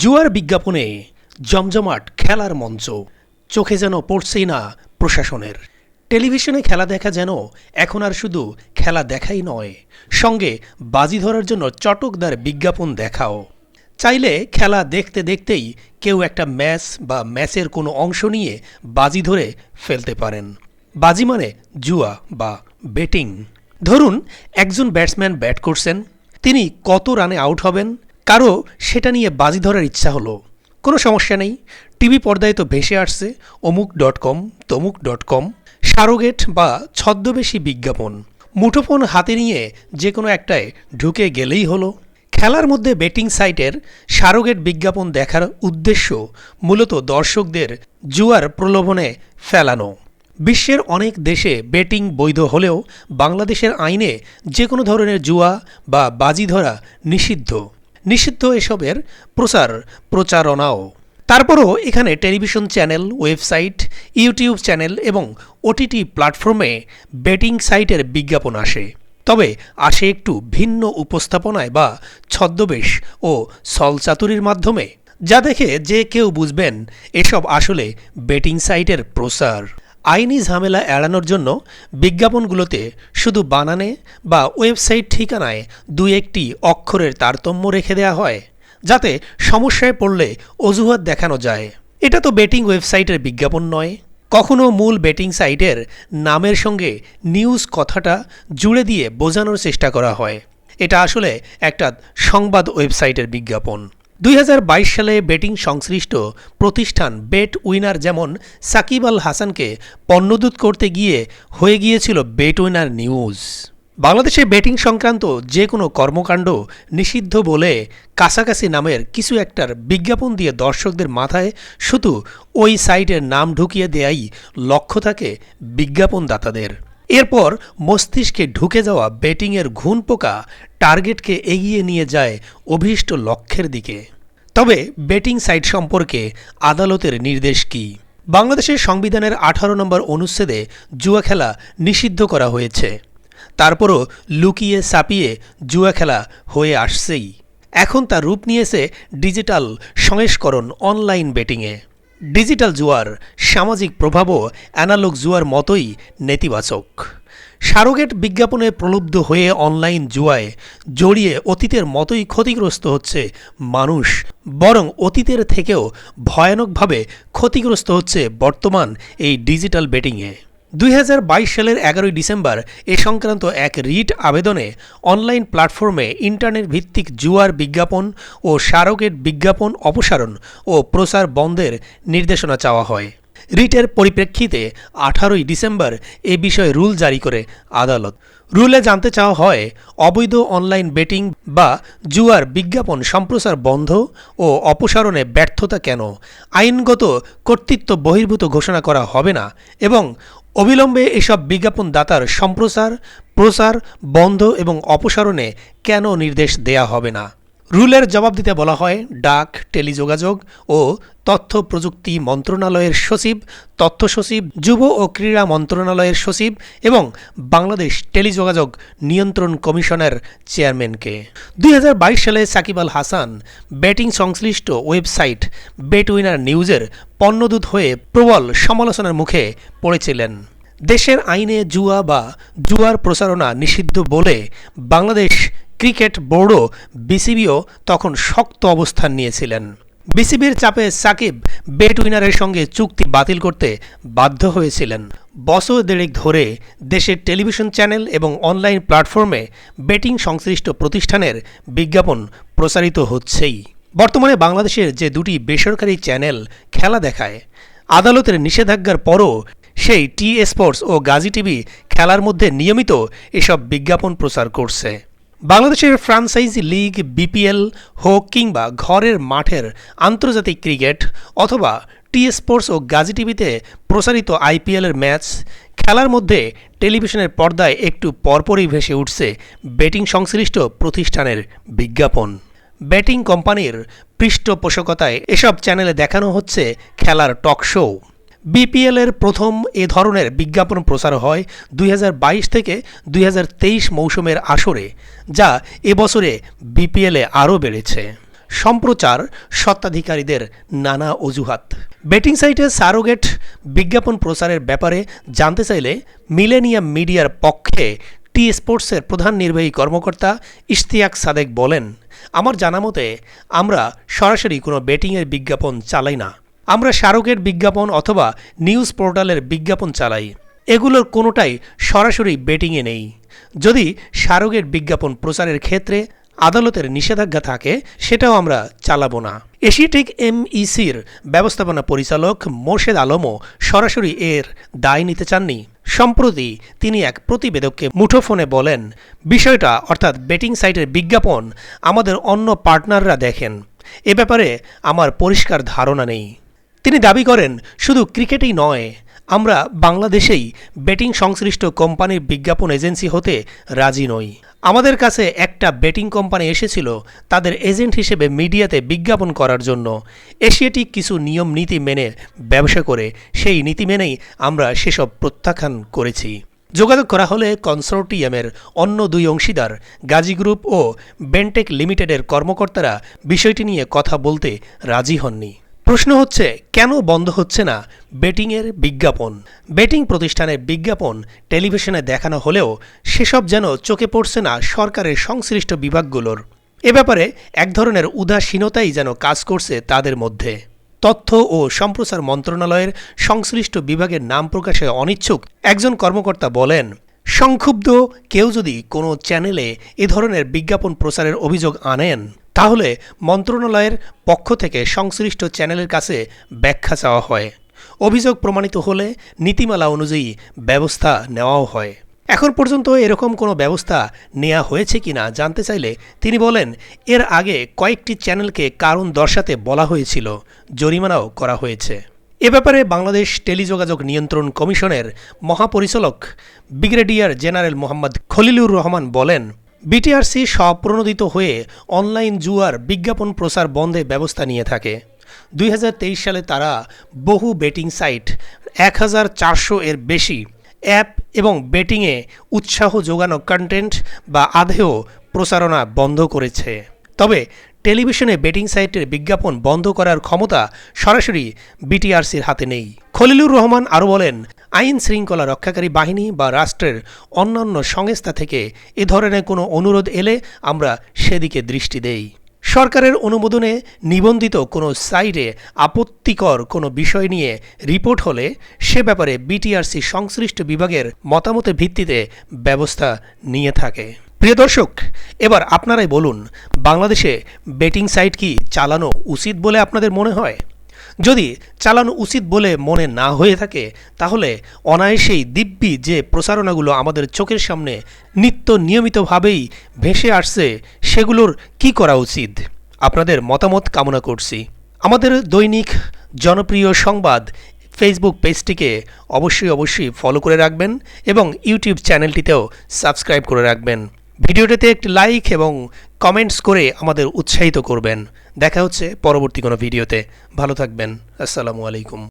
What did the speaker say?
জুয়ার বিজ্ঞাপনে জমজমাট খেলার মঞ্চ। চোখে যেন পড়ছেই না প্রশাসনের। টেলিভিশনে খেলা দেখা যেন এখন আর শুধু খেলা দেখাই নয়, সঙ্গে বাজি ধরার জন্য চটকদার বিজ্ঞাপন দেখাও। চাইলে খেলা দেখতে দেখতেই কেউ একটা ম্যাচ বা ম্যাচের কোনো অংশ নিয়ে বাজি ধরে ফেলতে পারেন। বাজি মানে জুয়া বা বেটিং ধরুন, একজন ব্যাটসম্যান ব্যাট করছেন, তিনি কত রানে আউট হবেন? কারও সেটা নিয়ে বাজি ধরার ইচ্ছা হলো, কোনো সমস্যা নেই। টিভি পর্দায় তো ভেসে আসছে অমুক ডট কম, তমুক ডট কম, সারোগেট বা ছদ্মবেশী বিজ্ঞাপন। মুঠোফোন হাতে নিয়ে যে কোনো একটায় ঢুকে গেলেই হলো। খেলার মধ্যে বেটিং সাইটের সারোগেট বিজ্ঞাপন দেখার উদ্দেশ্য মূলত দর্শকদের জুয়ার প্রলোভনে ফেলানো। বিশ্বের অনেক দেশে বেটিং বৈধ হলেও বাংলাদেশের আইনে যে কোনো ধরনের জুয়া বা বাজি ধরা নিষিদ্ধ। নিষিদ্ধ এসবের প্রচার, প্রচারণাও। তারপরও এখানে television channel, website, YouTube channel এবং ওটিটি প্ল্যাটফর্মে বেটিং সাইটের বিজ্ঞাপন আসে। তবে আসে একটু ভিন্ন উপস্থাপনায় বা ছদ্মবেশ ও সলচাতুরির মাধ্যমে। যা দেখে যে কেউ বুঝবেন, এসব আসলে বেটিং সাইটের প্রসার আইনি ঝামেলা এড়ানোর জন্য বিজ্ঞাপনগুলোতে শুধু বানানে বা ওয়েবসাইট ঠিকানায় দু একটি অক্ষরের তারতম্য রেখে দেওয়া হয়, যাতে সমস্যায় পড়লে অজুহাত দেখানো যায়। এটা তো বেটিং ওয়েবসাইটের বিজ্ঞাপন নয়। কখনও মূল বেটিং সাইটের নামের সঙ্গে নিউজ কথাটা জুড়ে দিয়ে বোঝানোর চেষ্টা করা হয়। এটা আসলে একটা সংবাদ ওয়েবসাইটের বিজ্ঞাপন। দুই হাজার বাইশ সালে বেটিং সংশ্লিষ্ট প্রতিষ্ঠান বেট উইনার যেমন সাকিব আল হাসানকে পণ্যদূত করতে গিয়ে হয়ে গিয়েছিল বেট উইনার নিউজ। বাংলাদেশে বেটিং সংক্রান্ত যে কোনো কর্মকাণ্ড নিষিদ্ধ বলে কাছাকাছি নামের কিছু একটার বিজ্ঞাপন দিয়ে দর্শকদের মাথায় শুধু ওই সাইটের নাম ঢুকিয়ে দেয়াই লক্ষ্য থাকে বিজ্ঞাপনদাতাদের। এরপর মস্তিষ্কে ঢুকে যাওয়া বেটিংয়ের ঘুণ পোকা টার্গেটকে এগিয়ে নিয়ে যায় অভীষ্ট লক্ষ্যের দিকে। তবে বেটিং সাইট সম্পর্কে আদালতের নির্দেশ কি? বাংলাদেশের সংবিধানের আঠারো নম্বর অনুচ্ছেদে জুয়া খেলা নিষিদ্ধ করা হয়েছে। তারপরও লুকিয়ে সাপিয়ে জুয়া খেলা হয়ে আসছেই। এখন তার রূপ নিয়েছে ডিজিটাল সংস্করণ অনলাইন বেটিংয়ে। ডিজিটাল জুয়ার সামাজিক প্রভাবও অ্যানালগ জুয়ার মতোই নেতিবাচক। সারোগেট বিজ্ঞাপনে প্রলুব্ধ হয়ে অনলাইন জুয়ায় জড়িয়ে অতীতের মতোই ক্ষতিগ্রস্ত হচ্ছে মানুষ, বরং অতীতের থেকেও ভয়ানকভাবে ক্ষতিগ্রস্ত হচ্ছে বর্তমান এই ডিজিটাল বেটিংয়ে। দুই হাজার বাইশ সালের এগারোই ডিসেম্বর এ সংক্রান্ত এক রিট আবেদনে অনলাইন প্ল্যাটফর্মে ইন্টারনেট ভিত্তিক জুয়ার বিজ্ঞাপন ও সারোগেট বিজ্ঞাপন অপসারণ ও প্রসার বন্ধের নির্দেশনা চাওয়া হয়। রিটের পরিপ্রেক্ষিতে আঠারোই ডিসেম্বর এ বিষয়ে রুল জারি করে আদালত। রুলে জানতে চাওয়া হয়, অবৈধ অনলাইন বেটিং বা জুয়ার বিজ্ঞাপন সম্প্রচার বন্ধ ও অপসারণে ব্যর্থতা কেন? আইনগত কর্তৃত্ব বহির্ভূত ঘোষণা করা হবে না এবং অবিলম্বে এসব বিজ্ঞাপন দাতার সম্প্রচার, প্রচার বন্ধ এবং অপসারণে কেন নির্দেশ দেয়া হবে না? রুলের জবাব দিতে বলা হয় ডাক, টেলিযোগাযোগ ও তথ্য প্রযুক্তি মন্ত্রণালয়ের সচিব, তথ্য সচিব, যুব ও ক্রীড়া মন্ত্রণালয়ের সচিব এবং বাংলাদেশ টেলিযোগাযোগ নিয়ন্ত্রণ কমিশনের চেয়ারম্যানকে। দুই হাজার বাইশ সালে সাকিব আল হাসান ব্যাটিং সংশ্লিষ্ট ওয়েবসাইট বেট উইনার নিউজের পণ্যদূত হয়ে প্রবল সমালোচনার মুখে পড়েছিলেন। দেশের আইনে জুয়া বা জুয়ার প্রচারণা নিষিদ্ধ বলে বাংলাদেশ ক্রিকেট বোর্ডও বিসিবিও তখন শক্ত অবস্থান নিয়েছিলেন। বিসিবির চাপে সাকিব বেট উইনারের সঙ্গে চুক্তি বাতিল করতে বাধ্য হয়েছিলেন। বছর দেড়েক ধরে দেশের টেলিভিশন চ্যানেল এবং অনলাইন প্ল্যাটফর্মে বেটিং সংশ্লিষ্ট প্রতিষ্ঠানের বিজ্ঞাপন প্রচারিত হচ্ছেই। বর্তমানে বাংলাদেশের যে দুটি বেসরকারি চ্যানেল খেলা দেখায়, আদালতের নিষেধাজ্ঞার পরও সেই টি স্পোর্টস ও গাজী টিভি খেলার মধ্যে নিয়মিত এসব বিজ্ঞাপন প্রচার করছে। বাংলাদেশের ফ্রাঞ্চাইজি লিগ, বিপিএল, হোক কিংবা ঘরের মাঠের আন্তর্জাতিক ক্রিকেট অথবা টি স্পোর্টস ও গাজী টিভিতে প্রচারিত আইপিএলের ম্যাচ খেলার মধ্যে টেলিভিশনের পর্দায় একটু পরপরই ভেসে উঠছে ব্যাটিং সংশ্লিষ্ট প্রতিষ্ঠানের বিজ্ঞাপন। ব্যাটিং কোম্পানির পৃষ্ঠপোষকতায় এসব চ্যানেলে দেখানো হচ্ছে খেলার টক শো। বিপিএলের প্রথম এ ধরনের বিজ্ঞাপন প্রচার হয় দুই হাজার বাইশ থেকে দুই হাজার তেইশ মৌসুমের আসরে, যা এবছরে বিপিএলে আরও বেড়েছে। সম্প্রচার স্বত্বাধিকারীদের নানা অজুহাত। বেটিং সাইটে সারোগেট বিজ্ঞাপন প্রচারের ব্যাপারে জানতে চাইলে মিলেনিয়াম মিডিয়ার পক্ষে টি স্পোর্টসের প্রধান নির্বাহী কর্মকর্তা ইশতিয়াক সাদেক বলেন, আমার জানা মতে, আমরা সরাসরি কোনো বেটিংয়ের বিজ্ঞাপন চালাই না। আমরা সারোগেট বিজ্ঞাপন অথবা নিউজ পোর্টালের বিজ্ঞাপন চালাই। এগুলোর কোনোটাই সরাসরি বেটিংয়ে নেই। যদি সারোগের বিজ্ঞাপন প্রচারের ক্ষেত্রে আদালতের নিষেধাজ্ঞা থাকে, সেটাও আমরা চালাবো না। এশিয়াটিক এমইসির ব্যবস্থাপনা পরিচালক মোর্শেদ আলমও সরাসরি এর দায় নিতে চাননি। সম্প্রতি তিনি এক প্রতিবেদককে মুঠোফোনে বলেন, বিষয়টা অর্থাৎ বেটিং সাইটের বিজ্ঞাপন আমাদের অন্য পার্টনাররা দেখেন। এ ব্যাপারে আমার পরিষ্কার ধারণা নেই। তিনি দাবি করেন, শুধু ক্রিকেটেই নয়, আমরা বাংলাদেশেই বেটিং সংশ্লিষ্ট কোম্পানির বিজ্ঞাপন এজেন্সি হতে রাজি নই। আমাদের কাছে একটা বেটিং কোম্পানি এসেছিল, তাদের এজেন্ট হিসেবে মিডিয়াতে বিজ্ঞাপন করার জন্য। এশিয়াটিক কিছু নিয়ম, নীতি মেনে ব্যবসা করে, সেই নীতি মেনেই আমরা সেসব প্রত্যাখ্যান করেছি। যোগাযোগ করা হলে কনসোর্টিয়ামের অন্য দুই অংশীদার, গাজী গ্রুপ ও বেনটেক লিমিটেডের কর্মকর্তারা বিষয়টি নিয়ে কথা বলতে রাজি হননি। প্রশ্ন হচ্ছে, কেন বন্ধ হচ্ছে না বেটিংয়ের বিজ্ঞাপন? বেটিং প্রতিষ্ঠানের বিজ্ঞাপন টেলিভিশনে দেখানো হলেও সেসব যেন চোখে পড়ছে না সরকারের সংশ্লিষ্ট বিভাগগুলোর। এ ব্যাপারে এক ধরনের উদাসীনতাই যেন কাজ করছে তাদের মধ্যে। তথ্য ও সম্প্রচার মন্ত্রণালয়ের সংশ্লিষ্ট বিভাগের নাম প্রকাশে অনিচ্ছুক একজন কর্মকর্তা বলেন, সংক্ষুব্ধ কেউ যদি কোনো চ্যানেলে এ ধরনের বিজ্ঞাপন প্রচারের অভিযোগ আনেন তাহলে মন্ত্রণালয়ের পক্ষ থেকে সংশ্লিষ্ট চ্যানেলের কাছে ব্যাখ্যা চাওয়া হয়। অভিযোগ প্রমাণিত হলে নীতিমালা অনুযায়ী ব্যবস্থা নেওয়াও হয়। এখন পর্যন্ত এরকম কোনো ব্যবস্থা নেওয়া হয়েছে কিনা জানতে চাইলে তিনি বলেন, এর আগে কয়েকটি চ্যানেলকে কারণ দর্শাতে বলা হয়েছিল, জরিমানাও করা হয়েছে। এ ব্যাপারে বাংলাদেশ টেলিযোগাযোগ নিয়ন্ত্রণ কমিশনের মহাপরিচালক ব্রিগেডিয়ার জেনারেল মোহাম্মদ খলিলুর রহমান বলেন বিটিআরসি স্বপ্রণোদিত হয়ে অনলাইন জুয়ার বিজ্ঞাপন প্রচার বন্ধে ব্যবস্থা নিয়ে থাকে। দুই হাজার তেইশ সালে তারা বহু বেটিং সাইট, এক হাজার চারশো এর বেশি অ্যাপ এবং বেটিংয়ে উৎসাহ যোগানো কন্টেন্ট বা আধেও প্রচারণা বন্ধ করেছে। তবে টেলিভিশনে বেটিং সাইটের বিজ্ঞাপন বন্ধ করার ক্ষমতা সরাসরি বিটিআরসির হাতে নেই। খলিলুর রহমান আরও বলেন আইন শৃঙ্খলা রক্ষাকারী বাহিনী বা রাষ্ট্রের অন্যান্য সংস্থা থেকে এ ধরনের কোনো অনুরোধ এলে আমরা সেদিকে দৃষ্টি দেই। সরকারের অনুমোদনে নিবন্ধিত কোনো সাইটে আপত্তিকর কোনো বিষয় নিয়ে রিপোর্ট হলে সে ব্যাপারে বিটিআরসি সংশ্লিষ্ট বিভাগের মতামতের ভিত্তিতে ব্যবস্থা নিয়ে থাকে। প্রিয় দর্শক, এবার আপনারাই বলুন, বাংলাদেশে বেটিং সাইট কি চালানো উচিত বলে আপনাদের মনে হয়? যদি চালানো উচিত বলে মনে না হয়ে থাকে, তাহলে অনায়াসেই দিব্যি যে প্রচারণাগুলো আমাদের চোখের সামনে নিত্য নিয়মিতভাবেই ভেসে আসছে, সেগুলোর কি করা উচিত? আপনাদের মতামত কামনা করছি। আমাদের দৈনিক জনপ্রিয় সংবাদ ফেসবুক পেজটিকে অবশ্যই অবশ্যই ফলো করে রাখবেন এবং ইউটিউব চ্যানেলটিতেও সাবস্ক্রাইব করে রাখবেন। ভিডিওটিতে একটি লাইক এবং কমেন্টস করে আমাদের উৎসাহিত করবেন। দেখা হচ্ছে পরবর্তী কোনো ভিডিওতে। ভালো থাকবেন। আসসালামু আলাইকুম।